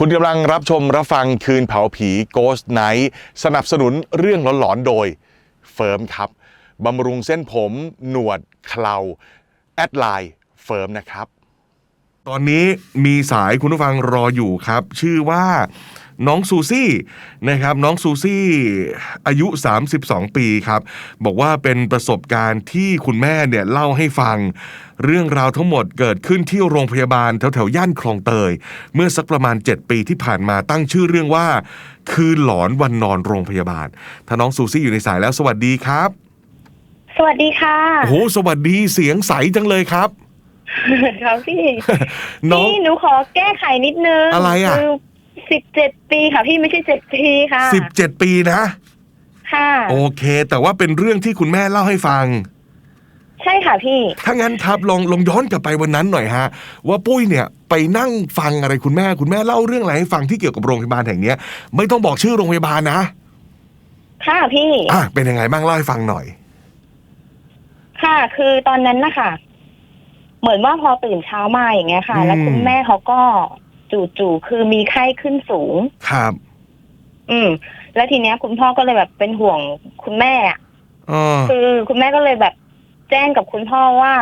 คุณกำลังรับชมรับฟังคืนเผาผี Ghost Night สนับสนุนเรื่องหลอนๆโดยเฟิร์มครับบำรุงเส้นผม หนวดเคลาแอดไลน์เฟิร์มนะครับ ตอนนี้มีสายคุณผู้ฟังรออยู่ครับ ชื่อว่า น้องซูซี่นะครับน้องซูซี่อายุ 32 ปีครับ บอกว่าเป็นประสบการณ์ที่คุณแม่เนี่ยเล่าให้ฟัง เรื่องราวทั้งหมดเกิดขึ้นที่โรงพยาบาลแถวแถวๆย่านคลองเตย เมื่อสักประมาณ 7 ปีที่ผ่านมาตั้งชื่อเรื่องว่า คืนหลอนวันนอนโรงพยาบาล ถ้าน้องซูซี่อยู่ในสายแล้วสวัสดีครับ สวัสดีค่ะโอ้โหสวัสดีเสียงใสจังเลยครับครับพี่น้องพี่หนูขอแก้ไขนิดนึงอะไรอะคือ สิบเจ็ดปีค่ะพี่ไม่ใช่เจ็ดปีค่ะ17ปีนะ ค่ะ โอเค แต่ว่าเป็นเรื่องที่คุณแม่เล่าให้ฟัง ใช่ค่ะพี่ ถ้างั้นครับลองลองย้อนกลับไปวันนั้นหน่อยฮะ ว่าปุ้ยเนี่ยไปนั่งฟังอะไรคุณแม่ คุณแม่เล่าเรื่องอะไรให้ฟังที่เกี่ยวกับโรงพยาบาลแห่งเนี้ย ไม่ต้องบอกชื่อโรงพยาบาลนะค่ะพี่ อะเป็นยังไงบ้างเล่าให้ฟังหน่อย ค่ะ คือตอนนั้นนะคะเหมือนว่าพอตื่นเช้ามาอย่างเงี้ยค่ะอืมแล้วคุณแม่เขาก็ จู่ๆคือมีไข้ขึ้นสูง ครับ อืม แล้วทีเนี้ย คุณพ่อก็เลยแบบเป็นห่วงคุณแม่อะอ๋อคือคุณแม่ก็เลยแบบแจ้งกับคุณพ่อว่า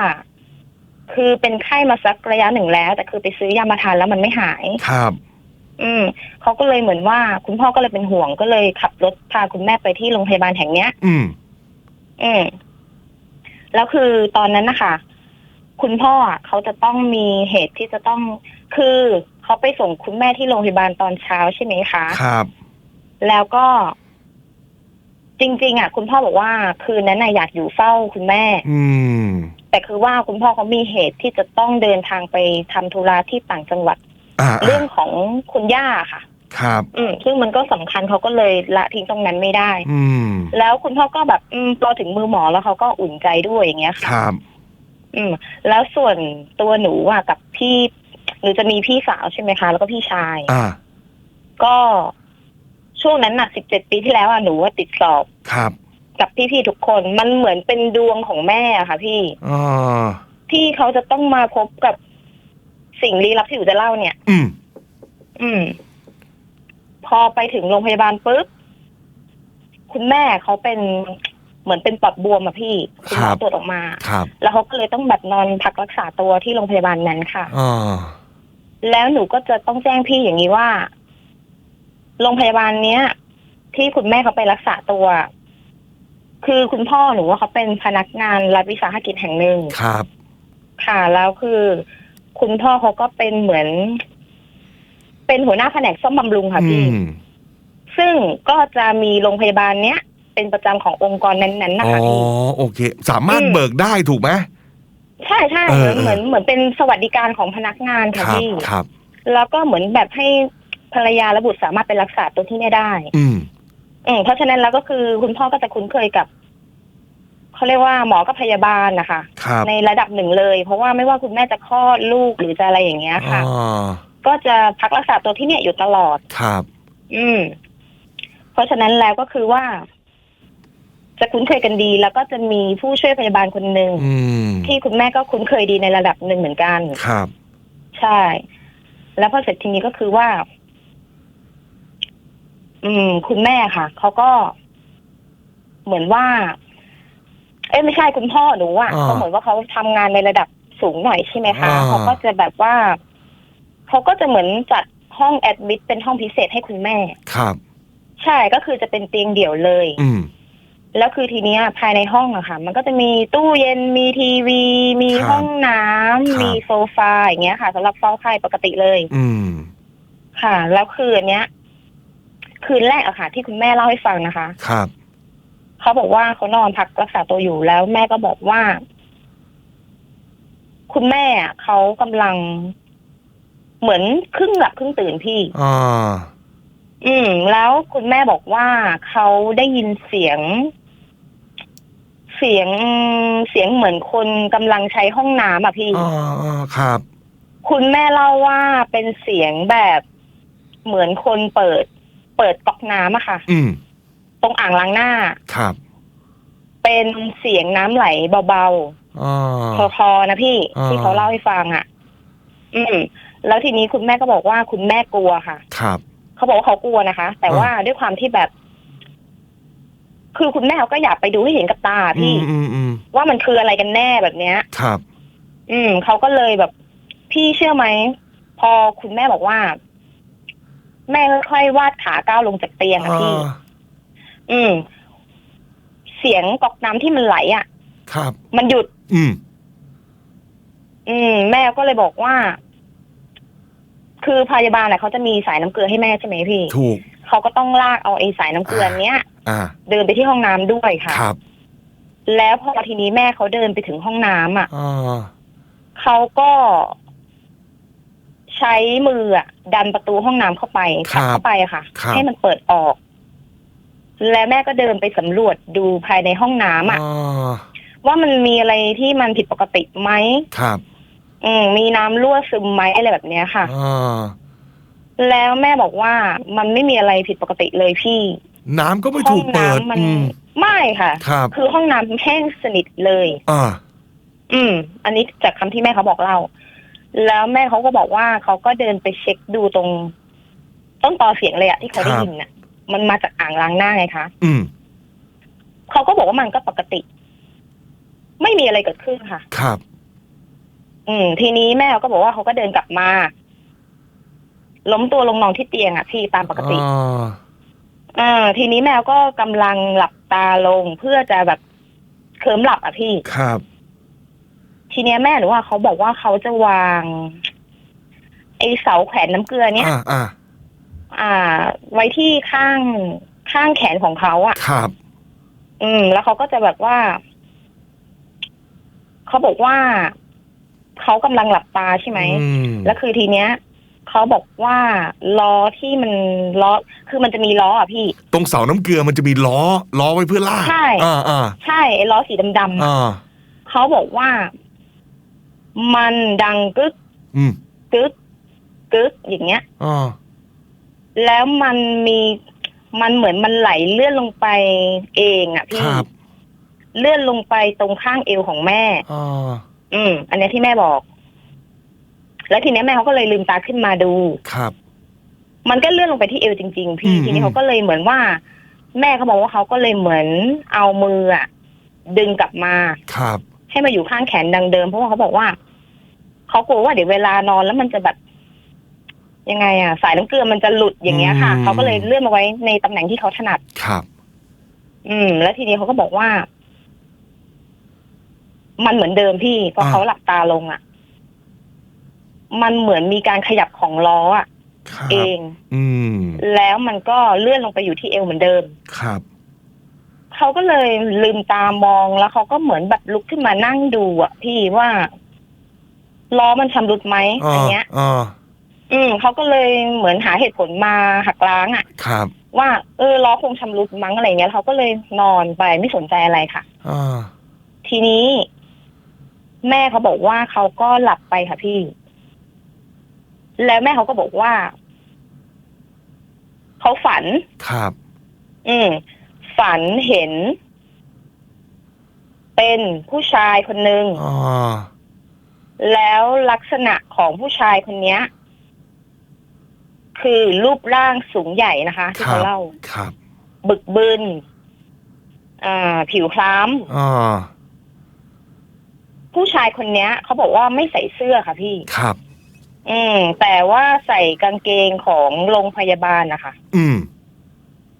คือเป็นไข้มาสักระยะหนึ่งแล้ว แต่คือไปซื้อยามาทานแล้วมันไม่หาย ครับ อืมเขาก็เลยเหมือนว่า คุณพ่อก็เลยเป็นห่วงก็เลยขับรถพาคุณแม่ไปที่โรงพยาบาลแห่งเนี้ย อืม อืมแล้วคือตอนนั้นนะคะ คุณพ่ออะเขาจะต้องมีเหตุที่จะต้องคือ เขาไปส่งคุณแม่ที่โรงพยาบาลตอนเช้าใช่ไหมคะ ครับ แล้วก็ จริง ๆ อะ คุณพ่อบอกว่า คืนนั้นน่ะอยากอยู่เฝ้าคุณแม่ อืม แต่คือว่าคุณพ่อเขามีเหตุที่จะต้องเดินทางไปทำธุระที่ต่างจังหวัด อ่าเรื่องของคุณย่าค่ะ ครับ อืม ซึ่งมันก็สำคัญเขาก็เลยละทิ้งตรงนั้นไม่ได้ อืม แล้วคุณพ่อก็แบบอืมพอถึงมือหมอแล้วเขาก็อุ่นใจด้วยอย่างเงี้ยคค่ะรับ อืม แล้วส่วนตัวหนูอะกับพี่ หนูจะมีพี่สาวใช่ไหมคะ แล้วก็พี่ชาย อ่า ก็ช่วงนั้นน่ะสิบเจ็ดปีที่แล้วอะหนูว่าติดสอบครับกับพี่ๆทุกคน มันเหมือนเป็นดวงของแม่อะค่ะ พี่อ๋อที่เขาจะต้องมาพบกับสิ่งลี้ลับที่หนูจะเล่าเนี่ย อืม อืม พอไปถึงโรงพยาบาลปุ๊บ คุณแม่เขาเป็น เหมือนเป็นปอดบวมอะพี่คุณหมอครับตรวจออกมา ครับแล้วเขาก็เลยต้องแบบนอนพักรักษาตัวที่โรงพยาบาลนั้นค่ะ อ๋อแล้วหนูก็จะต้องแจ้งพี่อย่างนี้ว่า โรงพยาบาลเนี้ย ที่คุณแม่เขาไปรักษาตัว คือคุณพ่อหนูว่าเขาเป็นพนักงานรัฐวิสาหกิจแห่งหนึ่งครับ ค่ะ แล้วคือ คุณพ่อเขาก็เป็นเหมือน เป็นหัวหน้าแผนกซ่อมบำรุงค่ะอืพี่ มซึ่งก็จะมีโรงพยาบาลเนี้ย เป็นประจำขององค์กรนั้นๆนะอ๋อคะพี่ โอเค สามารถอืม เบิกได้ถูกไหม ใช่ใช่เอเหมืออนเออ เหมือนเหมือนเป็นสวัสดิการของพนักงานคค่ะรับพี่ ครับ แล้วก็เหมือนแบบให้ภรรยาและบุตรสามารถไปรักษาตัวที่เนี่ยได้อืม อืมเพราะฉะนั้นแล้วก็คือคุณพ่อก็จะคุ้นเคยกับเขาเรียกว่าหมอกับพยาบาลนะคะ ครับในระดับหนึ่งเลย เพราะว่าไม่ว่าคุณแม่จะคลอดลูกหรือจะอะไรอย่างเงี้ยค่ะอ๋อก็จะพักรักษาตัวที่เนี่ยอยู่ตลอด ครับ อืม เพราะฉะนั้นแล้วก็คือว่า จะคุ้นเคยกันดี แล้วก็จะมีผู้ช่วยพยาบาลคนหนึ่งอืมที่คุณแม่ก็คุ้นเคยดีในระดับหนึ่งเหมือนกัน ครับ ใช่ แล้วพอเสร็จทีนี้ก็คือว่า อืม คุณแม่ค่ะเขาก็ เหมือนว่า เอ้ยไม่ใช่คุณพ่อหนูอะอ่าเขาเหมือนว่าเขาทำงานในระดับสูงหน่อยใช่ไหมคะอ่า เขาก็จะแบบว่าเขาก็จะเหมือนจัดห้องแอดมิดเป็นห้องพิเศษให้คุณแม่ ครับ ใช่ก็คือจะเป็นเตียงเดี่ยวเลย อืม แล้วคือทีเนี้ยภายในห้องอะค่ะ มันก็จะมีตู้เย็นมีทีวี มีครับห้องน้ำครับ มีโซฟาอย่างเงี้ยค่ะสำหรับเฝ้าไข้ปกติเลย อืม ค่ะ แล้วคืนเนี้ย คืนแรกอะค่ะ ที่คุณแม่เล่าให้ฟังนะคะ ครับ เขาบอกว่าเขานอนพักรักษาตัวอยู่แล้วแม่ก็บอกว่า คุณแม่อะเขากำลัง เหมือนครึ่งหลับครึ่งตื่นพี่ อ่า อืม แล้วคุณแม่บอกว่าเขาได้ยินเสียง เสียงเสียงเหมือนคนกำลังใช้ห้องน้ำอะพี่อ่าอ่าครับคุณแม่เล่าว่าเป็นเสียงแบบเหมือนคนเปิด เปิดก๊อกน้ำอะค่ะ อืมตรงอ่างล้างหน้า ครับเป็นเสียงน้ำไหลเบาอ่าๆคลอๆนะพี่ อ่า ที่เขาเล่าให้ฟังอะ อืม แล้วทีนี้คุณแม่ก็บอกว่าคุณแม่กลัวค่ะ ครับ เขาบอกว่าเขากลัวนะคะ แต่อ่าว่าด้วยความที่แบบ คือคุณแม่เขาก็อยากไปดูให้เห็นกับตาอืพี่มอืมอืมว่ามันคืออะไรกันแน่แบบเนี้ย ครับ อืมเขาก็เลยแบบ พี่เชื่อไหม พอคุณแม่บอกว่า แม่ค่อยๆวาดขาก้าวลงจากเตียงอะพี่ อ่า อืม เสียงก๊อกน้ำที่มันไหลอะครับ มันหยุด อืม อืม แม่ก็เลยบอกว่า คือพยาบาลอะเขาจะมีสายน้ำเกลือให้แม่ใช่ไหมพี่ ถูก เขาก็ต้องลากเอาไอ้สายน้ำเกลือเนี้ย อ่าเดินไปที่ห้องน้ำด้วยค่ะ ครับแล้วพอทีนี้แม่เขาเดินไปถึงห้องน้ำอะอ่าเขาก็ใช้มืออะดันประตูห้องน้ำเข้าไปผลักเข้าไปอะค่ะให้มันเปิดออก แล้วแม่ก็เดินไปสำรวจดูภายในห้องน้ำอะ อ่าว่ามันมีอะไรที่มันผิดปกติไหมครับอืมมีน้ำรั่วซึมไหมอะไรแบบเนี้ยค่ะ อ่าแล้วแม่บอกว่ามันไม่มีอะไรผิดปกติเลยพี่ น้ำก็ไม่ห้ถูอกงเปิด น้ำมันอืม ไม่ค่ะครับคือห้องน้ำแห้งสนิทเลย อ่า อืม อันนี้จากคำที่แม่เขาบอกเล่า แล้วแม่เขาก็บอกว่าเขาก็เดินไปเช็คดูตรง ต้นตอเสียงเลยอะที่เขาได้ยินน่ะ มันมาจากอ่างล้างหน้าไงคะอืม เขาก็บอกว่ามันก็ปกติ ไม่มีอะไรเกิดขึ้นค่ะ ครับ อืม ทีนี้แม่เขาก็บอกว่าเขาก็เดินกลับมา ล้มตัวลงนอนที่เตียงอะพี่ตามปกติ อ่า อ่า ทีนี้แมวก็กำลังหลับตาลงเพื่อจะแบบเคลิ้มหลับอะพี่ ครับ ทีเนี้ยแม่หนูว่าเขาบอกว่าเขาจะวาง ไอเสาแขวนน้ำเกลือเนี้ย อ่าอ่าอ่า ไว้ที่ข้างข้างแขนของเขาอะ่ะ ครับอืม แล้วเขาก็จะแบบว่า เขาบอกว่าเขากำลังหลับตาใช่ไหม อืมแล้วคือทีเนี้ย เขาบอกว่าล้อที่มันล้อคือมันจะมีล้ออะพี่ ตรงเสาน้ำเกลือมันจะมีล้อ ล้อไว้เพื่อลากใช่ อ่าอ่าใช่ไอ้ล้อสีดำๆอะอ่าเขาบอกว่า มันดังกึกอืมกึกกึกอย่างเงี้ย อ่าแล้วมันมีมันเหมือนมันไหลเลื่อนลงไปเองอะพี่ครับเลื่อนลงไปตรงข้างเอวของแม่ อ่าอืมอันเนี้ยที่แม่บอก แล้วทีเนี้ยแม่เขาก็เลยลืมตาขึ้นมาดู ครับ มันก็เลื่อนลงไปที่เอวจริง ๆ พี่อืม ทีนี้เขาก็เลยเหมือนว่า แม่เขาบอกว่าเขาก็เลยเหมือนเอามืออะดึงกลับมา ครับ ให้มาอยู่ข้างแขนดังเดิมเพราะว่าเขาบอกว่าเขากลัวว่าเดี๋ยวเวลานอนแล้วมันจะแบบยังไงอะสายน้ำเกลือมันจะหลุดอย่างเงี้ยค่ะอืม เขาก็เลยเลื่อนมาไว้ในตำแหน่งที่เขาถนัด ครับ อืม แล้วทีนี้เขาก็บอกว่า มันเหมือนเดิมพี่พออ่า เขาหลับตาลงอะ มันเหมือนมีการขยับของล้ออะครับเอง อืม แล้วมันก็เลื่อนลงไปอยู่ที่เอวเหมือนเดิม ครับ เขาก็เลยลืมตามองแล้วเขาก็เหมือนแบบลุกขึ้นมานั่งดูอะพี่ว่าล้อมันชำรุดไหมอ่าอันเนี้ยอ่าอืมเขาก็เลยเหมือนหาเหตุผลมาหักล้างอะครับ ว่าเออล้อคงชำรุดมั้งอะไรเงี้ยเขาก็เลยนอนไปไม่สนใจอะไรค่ะ อ่า ทีนี้ แม่เขาบอกว่าเขาก็หลับไปค่ะพี่ แล้วแม่เขาก็บอกว่าเขาฝัน ครับ อืม ฝันเห็น เป็นผู้ชายคนหนึ่งอ่าแล้วลักษณะของผู้ชายคนเนี้ย คือรูปร่างสูงใหญ่นะคะที่ครัเขาบเล่า ครับ บึกบึนอ่า ผิวคล้อ่าำผู้ชายคนเนี้ยเขาบอกว่าไม่ใส่เสื้อค่ะพี่ ครับ อืม แต่ว่าใส่กางเกงของโรงพยาบาลนะคะ อืม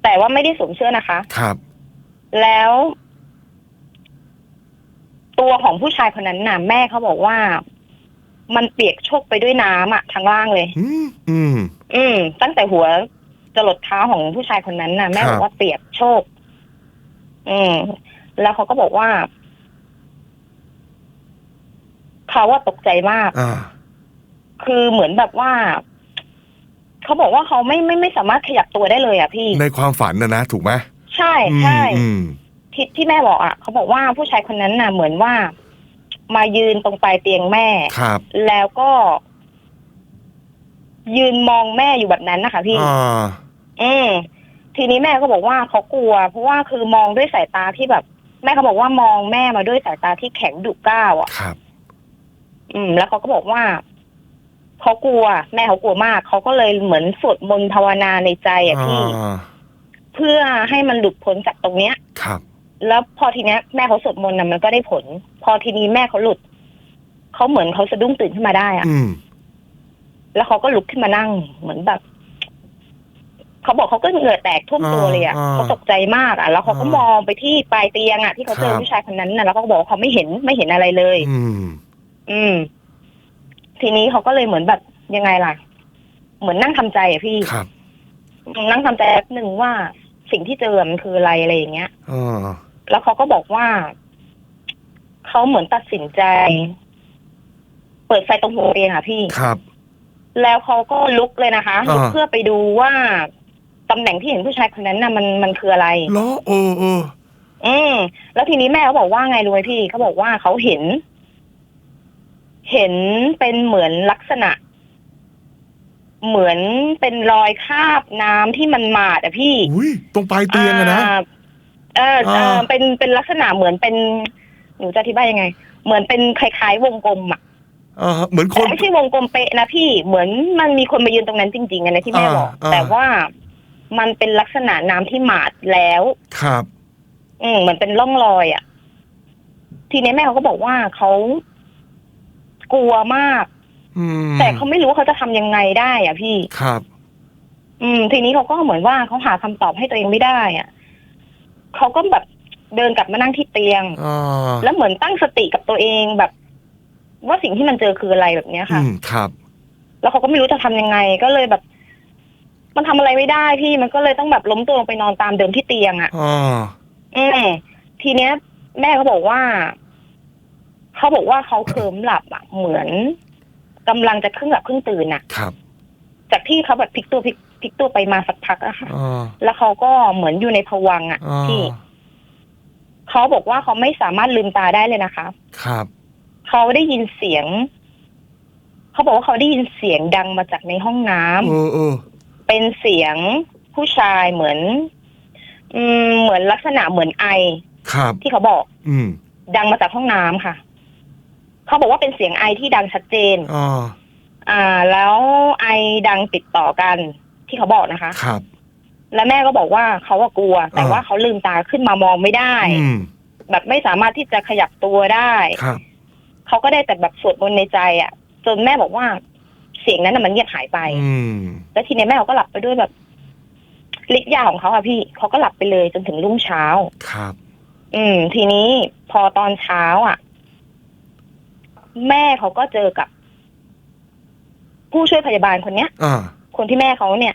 แต่ว่าไม่ได้สวมเสื้อนะคะ ครับ แล้ว ตัวของผู้ชายคนนั้นน่ะแม่เขาบอกว่า มันเปียกโชกไปด้วยน้ำอะทั้งล่างเลย อืมอืม อืม ตั้งแต่หัวจรดเท้าของผู้ชายคนนั้นน่ะแม่ครับ บอกว่าเปียกโชกอืม แล้วเขาก็บอกว่าเขาว่าตกใจมาก อ่า คือเหมือนแบบว่า เขาบอกว่าเขาไม่ไม่ไม่สามารถขยับตัวได้เลยอะพี่ ในความฝันนะนะถูกไหมใช่ใช่อืมที่ที่แม่บอกอะเขาบอกว่าผู้ชายคนนั้นน่ะ เหมือนว่า มายืนตรงปลายเตียงแม่ ครับ แล้วก็ ยืนมองแม่อยู่แบบนั้นนะคะพี่ อ่าอืมทีนี้แม่ก็บอกว่าเขากลัว เพราะว่าคือมองด้วยสายตาที่แบบ แม่เขาบอกว่ามองแม่มาด้วยสายตาที่แข็งดุก้าวอะ ครับ อืม แล้วเขาก็บอกว่า เขากลัว แม่เขากลัวมาก เขาก็เลยเหมือนสวดมนต์ภาวนาในใจอะพี่อ่าเพื่อให้มันหลุดพ้นจากตรงเนี้ย ครับ แล้วพอทีเนี้ยแม่เขาสวดมนต์น่ะมันก็ได้ผล พอทีนี้แม่เขาหลุดเขาเหมือนเขาสะดุ้งตื่นขึ้นมาได้อะอืม แล้วเขาก็ลุกขึ้นมานั่ง เหมือนแบบเขาบอกเขาก็เหงื่อแตกท่วมตัวเลยอะอ่าเขาตกใจมากอะแล้วเขาก็อ่ามมองไปที่ปลายเตียงอะที่เขาเจอครับ ผู้ชายคนนั้นน่ะแล้วเขาก็บอกว่าเขาไม่เห็นไม่เห็นอะไรเลย อืม อืม ทีนี้เขาก็เลยเหมือนแบบยังไงล่ะ เหมือนนั่งทำใจอะพี่ครับ นั่งทำใจแป๊บหนึ่งว่าสิ่งที่เจอมันคืออะไรอะไรอย่างเงี้ยอ่าแล้วเขาก็บอกว่าเขาเหมือนตัดสินใจ เปิดไฟตรงหัวเตียงอะพี่ครับ แล้วเขาก็ลุกเลยนะคะอ่าลุกเพื่อไปดูว่าตำแหน่งที่เห็นผู้ชายคนนั้นน่ะมันมันคืออะไรเหรอเออเอออืมแล้วทีนี้แม่เขาบอกว่าไงรู้ไหมพี่เขาบอกว่าเขาเห็น เห็นเป็นเหมือนลักษณะ เหมือนเป็นรอยคราบน้ำที่มันหมาดอะพี่อุ้ยตรงปลายเตียงอะนะาเออเอออ่าเป็นเป็นลักษณะเหมือนเป็นหนูจะอธิบายยังไง เหมือนเป็นคล้ายๆวงกลมอะอ่าเหมือนคแต่น ไม่ใช่วงกลมเป๊ะนะพี่เหมือนมันมีคนมายืนตรงนั้นจริงๆอะนะที่แม่อ่าบอกอ่า แต่ว่ามันเป็นลักษณะน้ำที่หมาดแล้ว ครับ อืมเหมือนเป็นร่องรอยอะทีนี้แม่เขาก็บอกว่าเขา กลัวมาก อืมแต่เขาไม่รู้ว่าเขาจะทำยังไงได้อะพี่ ครับ อืม ทีนี้เขาก็เหมือนว่าเขาหาคำตอบให้ตัวเองไม่ได้อะเขาก็แบบเดินกลับมานั่งที่เตียง อ่าแล้วเหมือนตั้งสติกับตัวเองแบบ ว่าสิ่งที่มันเจอคืออะไรแบบเนี้ยอืค่ะ มครับ แล้วเขาก็ไม่รู้จะทำยังไง ก็เลยแบบ มันทำอะไรไม่ได้พี่มันก็เลยต้องแบบล้มตัวลงไปนอนตามเดิมที่เตียงอะ่ะ อ่าอืมทีเนี้ย แม่เขาบอกว่า เขาบอกว่าเขาเคลิ้มหลับอะ่ะเหมือนกำลังจะครึ่งหลับครึ่งตื่นอะครับ จากที่เขาแบบพลิกตัวพลิกพลิกตัวไปมาสักพักอะค่ะอ่าแล้วเขาก็เหมือนอยู่ในภวังค์อะอ่าที่เขาบอกว่าเขาไม่สามารถลืมตาได้เลยนะคะ ครับเขาได้ยินเสียง เขาบอกว่าเขาได้ยินเสียงดังมาจากในห้องน้ำเออเออเป็นเสียงผู้ชายเหมือน อืม เหมือนลักษณะเหมือนไอ ครับ ที่เขาบอก อืม ดังมาจากห้องน้ำค่ะ เขาบอกว่าเป็นเสียงไอที่ดังชัดเจนอ่าอ่า แล้วไอดังติดต่อกันที่เขาบอกนะคะ ครับ แล้วแม่ก็บอกว่าเขาก็กลัว แต่อ่าว่าเขาลืมตาขึ้นมามองไม่ได้ อืมแบบไม่สามารถที่จะขยับตัวได้ ครับ เขาก็ได้แต่แบบสวดมนต์ในใจอะ จนแม่บอกว่าเสียงนั้นน่ะมันเงียบหายไป อืม แล้วทีนี้แม่เขาก็หลับไปด้วยแบบฤทธิ์ยาของเขาอะพี่เขาก็หลับไปเลยจนถึงรุ่งเช้า ครับ อืม ทีนี้พอตอนเช้าอะ แม่เขาก็เจอกับ ผู้ช่วยพยาบาลคนเนี้ย อ่า คนที่แม่เขาเนี่ย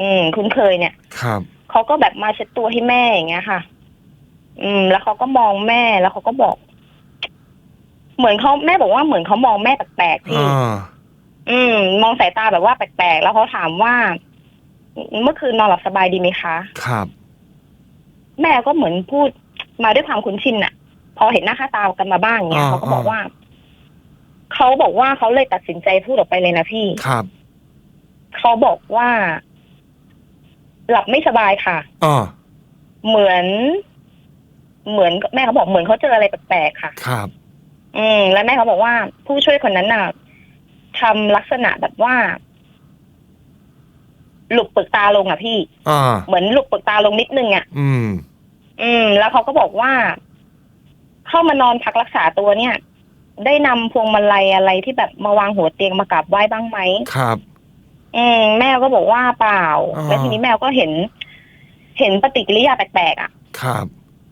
อืม คุ้นเคยเนี่ยครับ เขาก็แบบมาเช็ดตัวให้แม่อย่างเงี้ยค่ะ อืม แล้วเขาก็มองแม่แล้วเขาก็บอก เหมือนเขาแม่บอกว่าเหมือนเขามองแม่แปลกๆพี่ อ่า อืม มองสายตาแบบว่าแปลกๆแล้วเขาถามว่า เมื่อคืนนอนหลับสบายดีไหมคะ ครับ แม่ก็เหมือนพูดมาด้วยความคุ้นชินอะพอเห็นหน้าค่าตากันมาบ้างเนี้ยอ่าเขาก็บอกว่า เขาบอกว่าเขาเลยตัดสินใจพูดออกไปเลยนะพี่ครับเขาบอกว่า หลับไม่สบายค่ะอ่าเหมือน เหมือนแม่เขาบอกเหมือนเขาเจออะไรแปลกๆค่ะ ครับ อืม แล้วแม่เขาบอกว่า ผู้ช่วยคนนั้นน่ะทำลักษณะแบบว่า หลุกเปลือกตาลงอะพี่อ่าเหมือนหลุกเปลือกตาลงนิดนึงอะ อืม อืม แล้วเขาก็บอกว่า เข้ามานอนพักรักษาตัวเนี่ย ได้นำพวงมาลัยอะไรที่แบบมาวางหัวเตียงมากราบไหว้บ้างไหมครับ อืมแม่ก็บอกว่าเปล่าอ่า แล้วทีนี้แม่ก็เห็น เห็นปฏิกิริยาแปลกๆอะ ครับ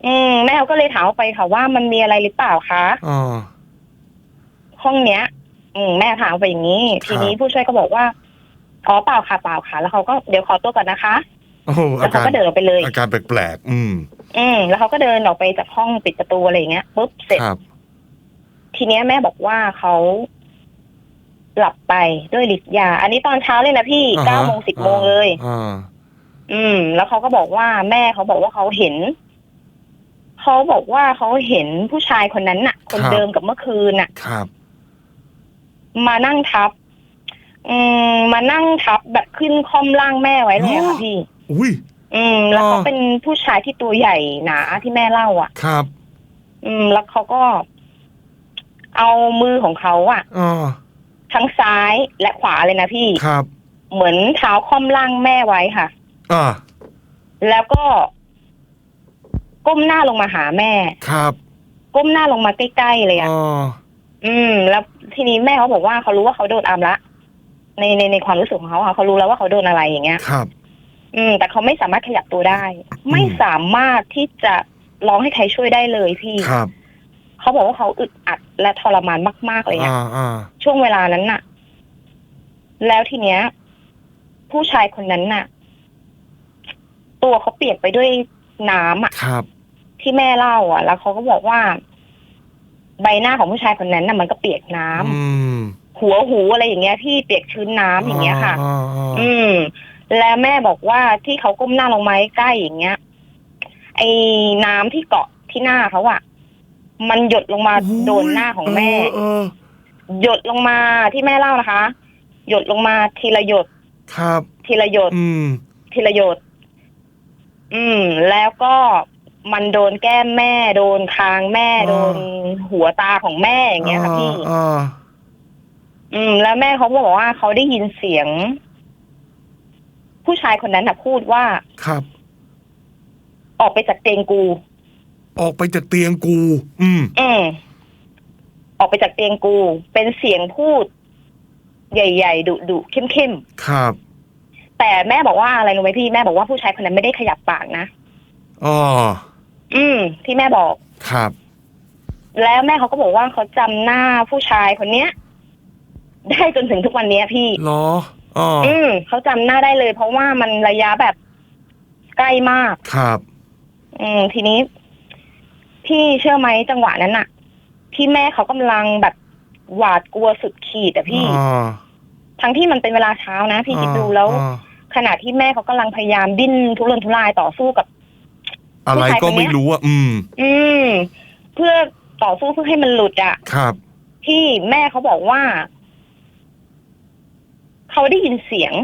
อืมแม่ก็เลยถามไปค่ะว่ามันมีอะไรหรือเปล่าคะอ่าห้องเนี้ย อืมแม่ถามไปอย่างนี้ครับทีนี้ผู้ช่วยก็บอกว่าอ๋อเปล่าค่ะเปล่าค่ะ แล้วเขาก็เดี๋ยวขอตัวก่อนนะคะโอ้โหแล้อาวเขาการก็เดินออกไปเลย อาการแปลกๆอืม อืมแล้วเขาก็เดินออกไปจากห้องปิดประตูอะไรอย่างเงี้ยปุ๊บเสร็จครับ ทีเนี้ยแม่บอกว่าเขาหลับไปด้วยฤทธิ์ยา อันนี้ตอนเช้าเลยนะพี่อ่าฮะเก้าโมงสิบโมงเลย อ่าอืม แล้วเขาก็บอกว่าแม่เขาบอกว่าเขาเห็น เขาบอกว่าเขาเห็นผู้ชายคนนั้นน่ะ คนเดิมกับเมื่อคืนน่ะ ครับ มานั่งทับ อืม มานั่งทับแบบขึ้นค่อมร่างแม่ไว้เลยอะค่ะพี่ อุ้ย อืม แล้วเขาอ๋อ เป็นผู้ชายที่ตัวใหญ่หนาที่แม่เล่าอะ ครับ อืม แล้วเขาก็ เอามือของเขาอะอ่าทั้งซ้ายและขวาเลยนะพี่ ครับ เหมือนเท้าค่อมล่างแม่ไว้ค่ะ อ่าแล้วก็ ก้มหน้าลงมาหาแม่ ครับก้มหน้าลงมาใกล้ๆเลยอะอ๋ออืม แล้วทีนี้แม่เขาบอกว่าเขารู้ว่าเขาโดนอามละ ในในในความรู้สึกของเขาอะเขารู้แล้วว่าเขาโดนอะไรอย่างเงี้ย ครับ อืม แต่เขาไม่สามารถขยับตัวได้ ไม่สามารถที่จะร้องให้ใครช่วยได้เลยพี่ ครับ เขาบอกว่าเขาอึดอัดและทรมานมากๆเลยอะอ่าอ่าช่วงเวลานั้นน่ะ แล้วทีเนี้ย ผู้ชายคนนั้นน่ะ ตัวเขาเปียกไปด้วยน้ำอะครับ ที่แม่เล่าอะแล้วเขาก็บอกว่า ใบหน้าของผู้ชายคนนั้นน่ะมันก็เปียกน้ำอืมหัวหูอะไรอย่างเงี้ยพี่เปียกชื้นน้ำอย่างเงี้ยค่ะ อ่าอ่าอืม แล้วแม่บอกว่าที่เขาก้มหน้าลงมาใกล้ๆอย่างเงี้ย ไอ้น้ำที่เกาะที่หน้าเขาอะ มันหยดลงมาโดนหน้าของแม่ เออหยดลงมาที่แม่เล่านะคะ หยดลงมาทีละหยด ครับ ทีละหยด อืม ทีละหยด อืม แล้วก็มันโดนแก้มแม่ โดนคางแม่ อ่า โดนหัวตาของแม่อย่างเงี้ยค่ะพี่ อ่าอืม แล้วแม่เขาก็บอกว่าเขาได้ยินเสียง ผู้ชายคนนั้นน่ะพูดว่าครับ ออกไปจากเตียงกู ออกไปจากเตียงกู อืม อืมออกไปจากเตียงกู เป็นเสียงพูด ใหญ่ๆดุดุๆเข้มครับๆแต่แม่บอกว่าอะไรรู้ไหมพี่แม่บอกว่าผู้ชายคนนั้นไม่ได้ขยับปากนะอ๋ออืม ที่แม่บอกครับ แล้วแม่เขาก็บอกว่าเขาจำหน้าผู้ชายคนเนี้ย ได้จนถึงทุกวันเนี้ยพี่เหรออ๋ออืมเขาจำหน้าได้เลย เพราะว่ามันระยะแบบใกล้มากครับ อืมทีนี้ พี่เชื่อไหมจังหวะนั้นน่ะที่แม่เขากำลังแบบหวาดกลัวสุดขีดอะพี่อ๋อทั้งที่มันเป็นเวลาเช้านะพี่คิดดูแล้วอ๋อขณะที่แม่เขากำลังพยายามดิ้นทุรนทุรายต่อสู้กับ อะไรก็ไม่รู้อะอืม อืม เพื่อต่อสู้เพื่อให้มันหลุดอะครับ ที่แม่เขาบอกว่า เขาได้ยินเสียง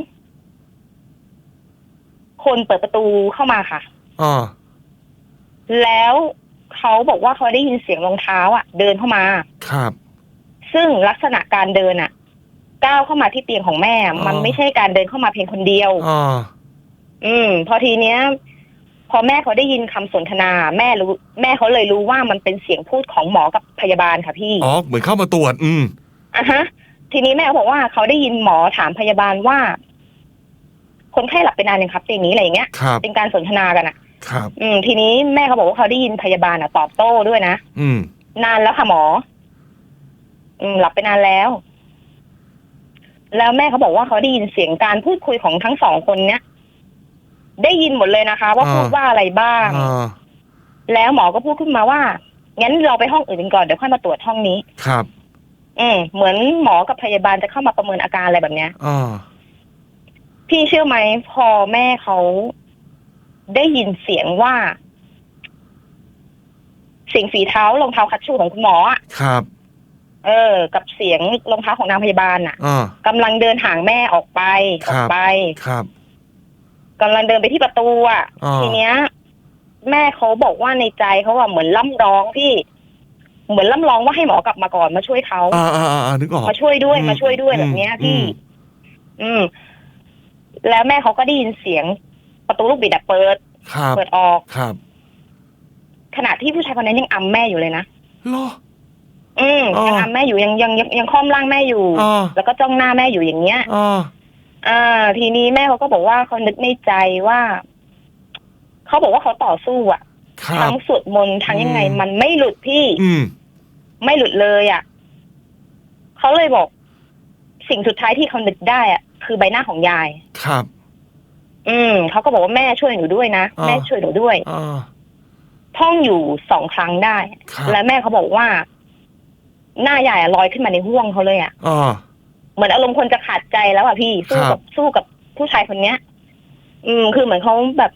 คนเปิดประตูเข้ามาค่ะอ๋อแล้ว เขาบอกว่าเขาได้ยินเสียงรองเท้าอะ เดินเข้ามา ครับ ซึ่งลักษณะการเดินอะก้าวเข้ามาที่เตียงของแม่อ๋อมันไม่ใช่การเดินเข้ามาเพียงคนเดียวอ๋ออืม พอทีเนี้ย พอแม่เขาได้ยินคำสนทนา แม่รู้ แม่เขาเลยรู้ว่ามันเป็นเสียงพูดของหมอกับพยาบาลค่ะพี่อ๋อเหมือนเข้ามาตรวจ อืมอะฮะ ทีนี้แม่เขาบอกว่าเขาได้ยินหมอถามพยาบาลว่า คนไข้หลับไปนานยังครับเตียงนี้อะไรอย่างเงี้ยครับเป็นการสนทนากันอะ ครับ อืม ทีนี้แม่เขาบอกว่าเขาได้ยินพยาบาลอะ ตอบโต้ด้วยนะอืม นานแล้วค่ะหมอ อืม หลับไปนานแล้ว แล้วแม่เขาบอกว่าเขาได้ยินเสียงการพูดคุยของทั้งสองคนเนี้ยได้ยินหมดเลยนะคะ ว่าอ่า พูดว่าอะไรบ้าง อ่าแล้วหมอก็พูดขึ้นมาว่างั้นเราไปห้องอื่นกันก่อนเดี๋ยวค่อยมาตรวจห้องนี้ ครับอืมเหมือนหมอกับพยาบาลจะเข้ามาประเมินอาการอะไรแบบเนี้ย อ่าพี่เชื่อไหมพอแม่เขา ได้ยินเสียงว่า เสียงฝีเท้ารองเท้าคัชชูของคุณหมออะครับเออ กับเสียงรองเท้าของนางพยาบาลน่ะอ่า กำลังเดินห่างแม่ออกไปครัอบอกไปครับกำลังเดินไปที่ประตูอะ อ่าทีเนี้ย แม่เขาบอกว่าในใจเขาอะเหมือนล่ำร้องพี่ เหมือนล่ำร้องว่าให้หมอกลับมาก่อนมาช่วยเขาอ่าอ่าอ่านึกออกมาช่วยด้วยอืมมาช่วยด้วยอืมแบบเนี้ยพี่อืมอืม แล้วแม่เขาก็ได้ยินเสียง ประตูลูกบิดอะเปิด ครับเปิดออก ครับขณะที่ผู้ชายคนนั้นยังอำแม่อยู่เลยนะ เหรอ อืมอ๋อยังอำแม่อยู่ยังยังยังยังคล่อมร่างแม่อยู่อ่าแล้วก็จ้องหน้าแม่อยู่อย่างเงี้ย อ่าอ่า ทีนี้แม่เขาก็บอกว่าเขานึกในใจว่า เขาบอกว่าเขาต่อสู้อะครัทั้บ งสวดมนต์ทั้งยังไง อืม มันไม่หลุดพี่ อืม ไม่หลุดเลยอะเขาเลยบอก สิ่งสุดท้ายที่เขานึกได้อะคือใบหน้าของยาย ครับ อืมเขาก็บอกว่าแม่ช่วยหนูด้วยนะอ่าแม่ช่วยหนูด้วยอ่าท่องอยู่สองครั้งได้ครับและแม่เขาบอกว่า หน้ายายอะลอยขึ้นมาในห่วงเขาเลยอะอ่าเหมือนอารมณ์คนจะขาดใจแล้วอะพี่สู้ครักับบสู้กับผู้ชายคนเนี้ย อืม คือเหมือนเขาแบบ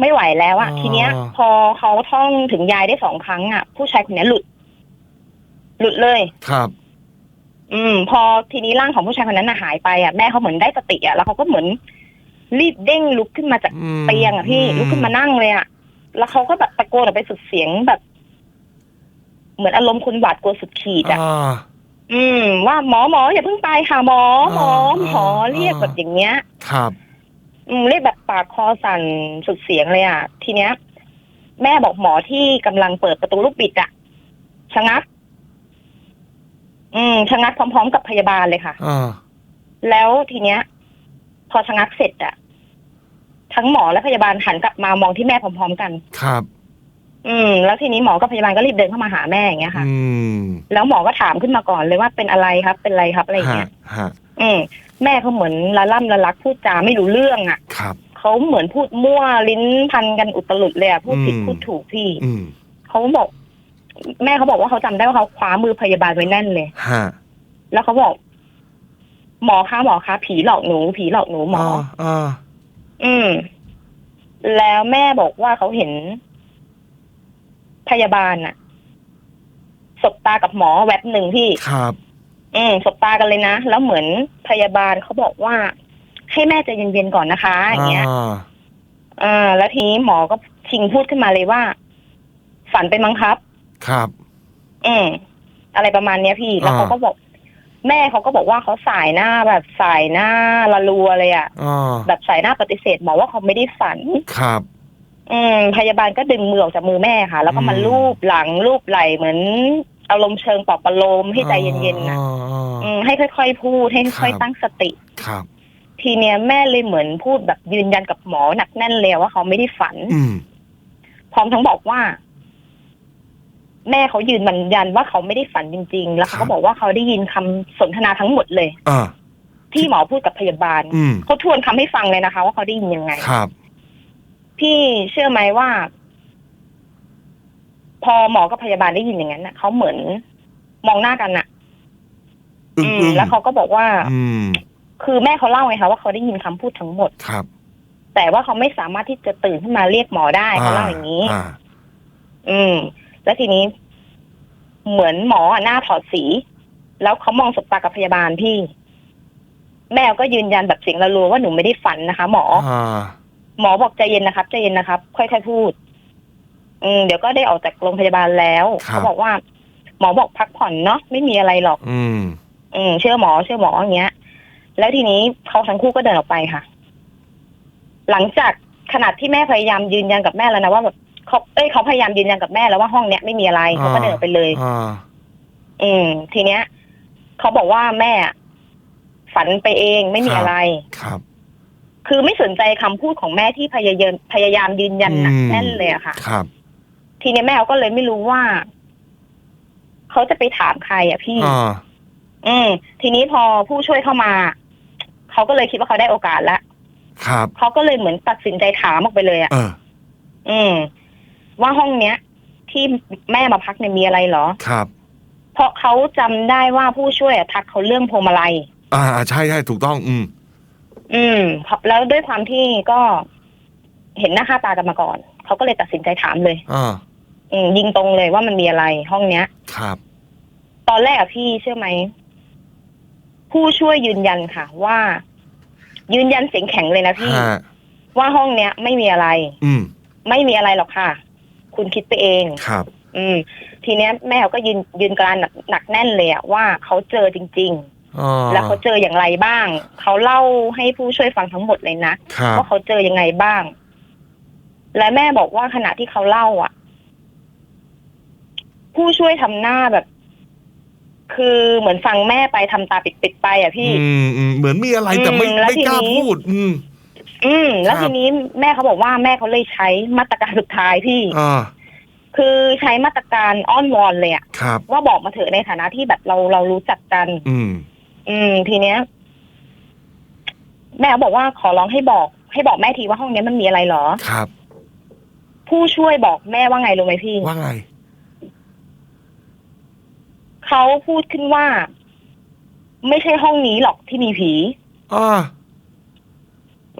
ไม่ไหวแล้วอะทีเนี้ย พอเขาท่องถึงยายได้สองครั้งอะผู้ชายคนเนี้ยหลุด หลุดเลย ครับ อืม พอทีนี้ร่างของผู้ชายคนนั้นน่ะหายไปอะแม่เขาเหมือนได้สติอะแล้วเขาก็เหมือน รีบเด้งลุกขึ้นมาจากอืมเตียงอะพี่อืมลุกขึ้นมานั่งเลยอะแล้วเขาก็แบบตะโกนออกไปสุดเสียงแบบ เหมือนอารมณ์คนหวาดกลัวสุดขีดอะอ่าอืม ว่าหมอหมออย่าเพิ่งไปค่ะหมอหมอหมอเรียกแบบอย่างเงี้ย ครับ อืมเรียกแบบปากคอสั่นสุดเสียงเลยอะ ทีเนี้ย แม่บอกหมอที่กำลังเปิดประตูลูกบิดอะชะงัก อืมชะงักพร้อม ๆ กับพยาบาลเลยค่ะ อ่า แล้วทีเนี้ย พอชะงักเสร็จอะทั้งหมอและพยาบาลหันกลับมามองที่แม่พร้อม ๆ กัน ครับ อืม แล้วทีนี้หมอกับพยาบาลก็รีบเดินเข้ามาหาแม่อย่างเงี้ยค่ะ อืมแล้วหมอก็ถามขึ้นมาก่อนเลยว่าเป็นอะไรครับ เป็นอะไรครับอะไรอย่างฮะเงี้ย ฮะอืม แม่เขาเหมือนละล่ำละลักพูดจาไม่รู้เรื่องอะครับ เขาเหมือนพูดมั่วลิ้นพันกันอุตลุดเลยอะพูดผิดอืม พูดถูกพี่ อืมเขาบอก แม่เขาบอกว่าเขาจำได้ว่าเขาคว้ามือพยาบาลไว้แน่นเลย ฮะแล้วเขาบอก หมอคะหมอคะผีหลอกหนู ผีหลอกหนูหมออ่าอืม แล้วแม่บอกว่าเขาเห็น พยาบาลน่ะสบตากับหมอแวบหนึ่งพี่ ครับ อืมสบตากันเลยนะ แล้วเหมือนพยาบาลเขาบอกว่า ให้แม่ใจเย็นๆก่อนนะคะอย่างเงี้ยอ่าอ่าแล้วทีนี้หมอก็ชิงพูดขึ้นมาเลยว่า ฝันไปมั้งครับ ครับ อืมอะไรประมาณเนี้ยพี่ แล้วอ่าเขาก็บอก แม่เขาก็บอกว่าเขาสายหน้าแบบสายหน้าละรัวเลยอะอ่าแบบสายหน้าปฏิเสธหมอว่าเขาไม่ได้ฝัน ครับ อืมพยาบาลก็ดึงมือออกจากมือแม่ค่ะ แล้วก็มาอืม ลูบหลังลูบไหล่เหมือนอารมณ์เชิงปลอบประโลมให้ใจเย็นๆนะอ่าอ่าอืมให้ค่อยๆพูดให้ค่อยครับๆตั้งสติ ครับ ทีเนี้ยแม่เลยเหมือนพูดแบบยืนยันกับหมอหนักแน่นเลยว่าเขาไม่ได้ฝัน อืม พร้อมทั้งบอกว่า แม่เขายืนยันว่าเขาไม่ได้ฝันจริง ๆ แล้วเขาก็บอกว่าเขาได้ยินคำสนทนาทั้งหมดเลย อ่า ที่หมอพูดกับพยาบาลอืมเขาทวนคำให้ฟังเลยนะคะ ว่าเขาได้ยินยังไงครับ พี่เชื่อไหมว่า พอหมอกับพยาบาลได้ยินอย่างนั้นน่ะเขาเหมือนมองหน้ากันน่ะอึ้งอืมอึ้งแล้วเขาก็บอกว่า อืม คือแม่เขาเล่าไงคะว่าเขาได้ยินคำพูดทั้งหมดครับ แต่ว่าเขาไม่สามารถที่จะตื่นขึ้นมาเรียกหมอได้เขาเล่าอย่างนี้อ่าอืม แล้วทีนี้ เหมือนหมออะหน้าถอดสี แล้วเขามองสบตากับพยาบาลพี่ แม่ก็ยืนยันแบบเสียงระรัวว่าหนูไม่ได้ฝันนะคะ หมออ่าหมอบอกใจเย็นนะครับใจเย็นนะครับ ค่อยๆพูด อืมเดี๋ยวก็ได้ออกจากโรงพยาบาลแล้วเขาบอกว่า หมอบอกพักผ่อนเนาะไม่มีอะไรหรอก อืม อืมเชื่อหมอเชื่อหมออย่างเงี้ย แล้วทีนี้เขาทั้งคู่ก็เดินออกไปค่ะ หลังจากขนาดที่แม่พยายามยืนยันกับแม่แล้วนะว่าแบบ เขาเอ้ยเขาพยายามยืนยันกับแม่แล้วว่าห้องเนี้ยไม่มีอะไรเขาก็เดินออกไปเลย อ่า อืม ทีเนี้ยเขาบอกว่าแม่ฝันไปเองไม่มีอะไร ครับ คือไม่สนใจคำพูดของแม่ที่พยายามพยายามยืนยันหนักแน่นเลยอะค่ะ ครับ ทีเนี้ยแม่เขาก็เลยไม่รู้ว่าเขาจะไปถามใครอะพี่ อ่า อืม ทีนี้พอผู้ช่วยเข้ามาเขาก็เลยคิดว่าเขาได้โอกาสแล้วครับ เขาก็เลยเหมือนตัดสินใจถามออกไปเลยอะเออ อืม ว่าห้องเนี้ย ที่แม่มาพักเนี่ยมีอะไรเหรอ ครับ เพราะเขาจำได้ว่าผู้ช่วยอะทักเขาเรื่องพวงมาลัย อ่าใช่ใช่ถูกต้อง อืม อืมครับแล้วด้วยความที่ก็เห็นหน้าค่าตากันมาก่อน เขาก็เลยตัดสินใจถามเลย อ่า อืมยิงตรงเลยว่ามันมีอะไรห้องเนี้ย ครับ ตอนแรกอะพี่เชื่อไหม ผู้ช่วยยืนยันค่ะ ว่า ยืนยันเสียงแข็งเลยนะพี่ ฮะ ว่าห้องเนี้ย ไม่มีอะไร อืม ไม่มีอะไรหรอกค่ะ คุณคิดไปเอง ครับ อืม ทีเนี้ยแม่เขาก็ยืนยืนกรานหนักหนักแน่นเลยอะว่าเขาเจอจริงอ่าๆแล้วเขาเจออย่างไรบ้าง เขาเล่าให้ผู้ช่วยฟังทั้งหมดเลยนะ ครับ ว่าเขาเจอยังไงบ้าง และแม่บอกว่าขณะที่เขาเล่าอะ ผู้ช่วยทำหน้าแบบ คือเหมือนฟังแม่ไปทำตาปิดๆไปอะพี่ อืมอืมเหมือนมีอะไรแต่ไม่อืมแล้วไม่กล้าทีนี้ พูด อืม อืม แล้วครับ ทีนี้แม่เขาบอกว่าแม่เขาเลยใช้มาตรการสุดท้ายพี่ อ่าคือใช้มาตรการอ้อนวอนเลยอะครับ ว่าบอกมาเถอะในฐานะที่แบบเราเรารู้จักกัน อืม อืม ทีเนี้ย แม่เขาบอกว่าขอร้องให้บอก ให้บอกแม่ทีว่าห้องเนี้ยมันมีอะไรเหรอ ครับ ผู้ช่วยบอกแม่ว่าไงรู้ไหมพี่ว่าไง เขาพูดขึ้นว่า ไม่ใช่ห้องนี้หรอกที่มีผี อ่า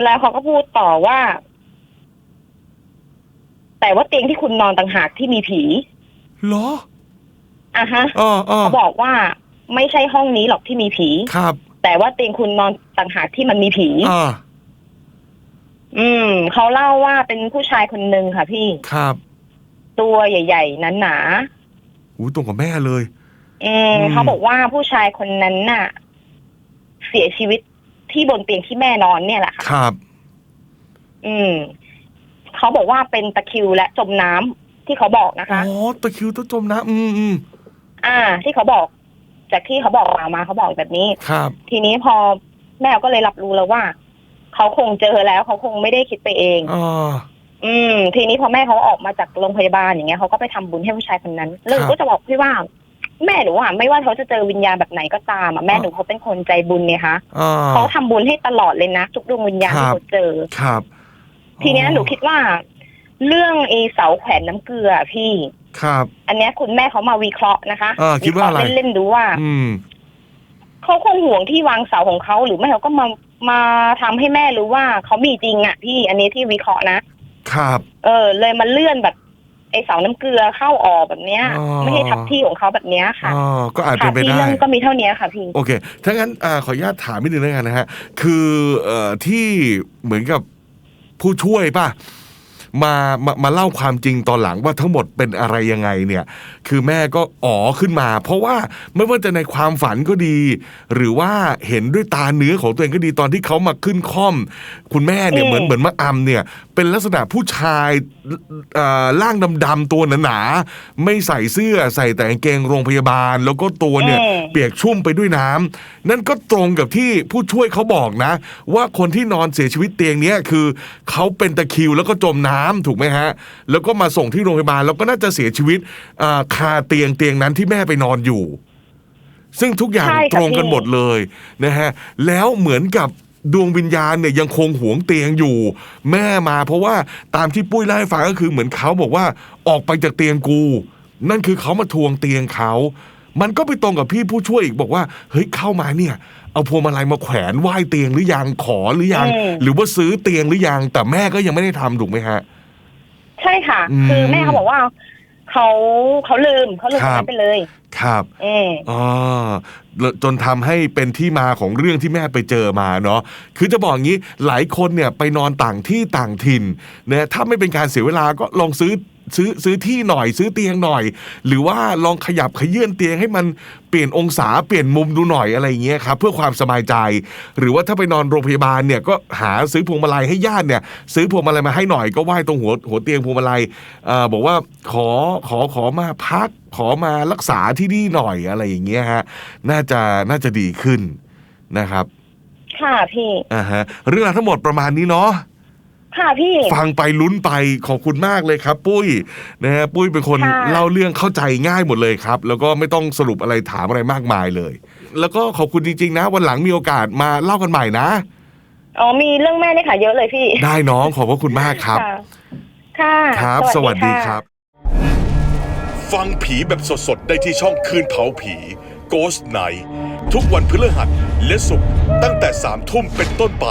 แล้วเขาก็พูดต่อว่า แต่ว่าเตียงที่คุณนอนต่างหากที่มีผีเหรออะฮะอ่าอ่าเขาบอกว่าไม่ใช่ห้องนี้หรอกที่มีผี ครับ แต่ว่าเตียงคุณนอนต่างหากที่มันมีผีอ่าอืมเขาเล่าว่าเป็นผู้ชายคนหนึ่งค่ะ พี่ ครับ ตัวใหญ่ๆหนาหูตรงกับแม่เลยๆอืมอืมเขาบอกว่าผู้ชายคนนั้นน่ะ เสียชีวิต ที่บนเตียงที่แม่นอนเนี่ยแหละค่ะครับ อืมเขาบอกว่าเป็นตะคริวและจมน้ำที่เขาบอกนะคะอ๋อตะคริวต้องจมน้ำอืมอืมอ่า ที่เขาบอก จากที่เขาบอกมามาเขาบอกแบบนี้ ครับ ทีนี้พอแม่ก็เลยรับรู้แล้วว่าเขาคงเจอแล้วเขาคงไม่ได้คิดไปเองอ๋ออืม ทีนี้พอแม่เขาออกมาจากโรงพยาบาลอย่างเงี้ยเขาก็ไปทำบุญให้ผู้ชายคนนั้น แล้วหนูครับก็จะบอกพี่ว่า แม่หนูอะไม่ว่าเขาจะเจอวิญญาณแบบไหนก็ตามอะแม่หนูเขาเป็นคนใจบุญเนี่ยคะอ่าเขาทำบุญให้ตลอดเลยนะทุกดวงวิญญาณครัที่บเขาเจอ ครับทีเนี้ยหนูคิดว่า เรื่องไอเสาแขวนน้ำเกลืออะพี่ ครับ อันเนี้ยคุณแม่เขามาวิเคราะห์นะคะอ่าคิดว่าอะไร เคเล่นๆดูว่า อืม เขาคงห่วงที่วางเสาของเขาหรือไม่เขาก็มามาทำให้แม่รู้ว่าเขามีจริงอะพี่อันนี้ที่วิเคราะห์นะ ครับ เออเลยมาเลื่อนแบบ ไอเสาน้ำเกลือเข้าออกแบบเนี้ย อ๋อ ไม่ให้ทับที่ของเขาแบบเนี้ยค่ะอ๋อก็อาจเป็ค่ะนไปพี่ได้ เรื่องก็มีเท่านี้ค่ะพี่ โอเค ถ้างั้นอ่าขออนุญาตถามนิดนึงแล้วกันนะฮะ คือเอ่อที่เหมือนกับผู้ช่วยป่ะ มามามาเล่าความจริงตอนหลังว่าทั้งหมดเป็นอะไรยังไงเนี่ย คือแม่ก็อ๋อขึ้นมา เพราะว่าไม่ว่าจะในความฝันก็ดี หรือว่าเห็นด้วยตาเนื้อของตัวเองก็ดีตอนที่เขามาขึ้นค่อม คุณแม่เนี่ยอืมเหมือนเหมือนมะอำเนี่ย เป็นลักษณะผู้ชายเอ่อร่างดำๆตัวหนาๆไม่ใส่เสื้อใส่แต่กางเกงโรงพยาบาล แล้วก็ตัวเนี่ยอืมเปียกชุ่มไปด้วยน้ำนั่นก็ตรงกับที่ผู้ช่วยเขาบอกนะ ว่าคนที่นอนเสียชีวิตเตียงเนี้ยคือเขาเป็นตะคริวแล้วก็จมน้ำถูกไหมฮะ แล้วก็มาส่งที่โรงพยาบาลแล้วก็น่าจะเสียชีวิตอ่าคาเตียงเตียงนั้นที่แม่ไปนอนอยู่ ซึ่งทุกอย่างใช่ค่ะตรงกันพี่หมดเลยนะฮะแล้วเหมือนกับดวงวิญญาณเนี่ยยังคงหวงเตียงอยู่ แม่มาเพราะว่าตามที่ปุ้ยเล่าให้ฟังก็คือเหมือนเขาบอกว่าออกไปจากเตียงกู นั่นคือเขามาทวงเตียงเขา มันก็ไปตรงกับพี่ผู้ช่วยอีกบอกว่า เฮ้ยเข้ามาเนี่ย เอาพวงมาลัยมาแขวนไหว้เตียงหรือยังขอหรือยังอืมหรือว่าซื้อเตียงหรือยังแต่แม่ก็ยังไม่ได้ทำถูกไหมฮะใช่ค่ะ อืม คือแม่เขาบอกว่าเขาเขาลืมเขาลืมคตรัรงบนั้นไปเลย ครับอืมอ๋อแล้ว จนทำให้เป็นที่มาของเรื่องที่แม่ไปเจอมาเนาะคือจะบอกงี้หลายคนเนี่ยไปนอนต่างที่ต่างถิ่นนะถ้าไม่เป็นการเสียเวลาก็ลองซื้อซื้อซื้อที่หน่อยซื้อเตียงหน่อย หรือว่าลองขยับขยื่นเตียงให้มันเปลี่ยนองศาเปลี่ยนมุมดูหน่อยอะไรเงี้ยครับเพื่อความสบายใจ หรือว่าถ้าไปนอนโรงพยาบาลเนี่ยก็หาซื้อพวงมาลัยให้ญาติเนี่ยซื้อพวงมาลัยมาให้หน่อยก็ไหว้ตรงหัวหัวเตียงพวงมาลัยเอ่อบอกว่าขอขอขอมาพัก ขอมารักษาที่นี่หน่อยอะไรอย่างเงี้ยฮะ น่าจะน่าจะดีขึ้นนะครับ ค่ะพี่ อ่าฮะ เรื่องราวทั้งหมดประมาณนี้เนาะค่ะพี่ ฟังไปลุ้นไปขอบคุณมากเลยครับ ปุ้ยนะฮะปุ้ยเป็นคนค่ะ เล่าเรื่องเข้าใจง่ายหมดเลยครับ แล้วก็ไม่ต้องสรุปอะไรถามอะไรมากมายเลย แล้วก็ขอบคุณจริงๆนะ วันหลังมีโอกาสมาเล่ากันใหม่นะ อ๋อมีเรื่องแม่เนี่ยค่ะเยอะเลยพี่ได้น้องขอบพระคุณมากครับค่ะค่ะ ครับ สวัสดีครับ ฟังผีแบบสดๆ ได้ที่ช่องคืนเผาผี Ghost Night ทุกวันพฤหัสและศุกร์ตั้งแต่สามทุ่มเป็นต้นไป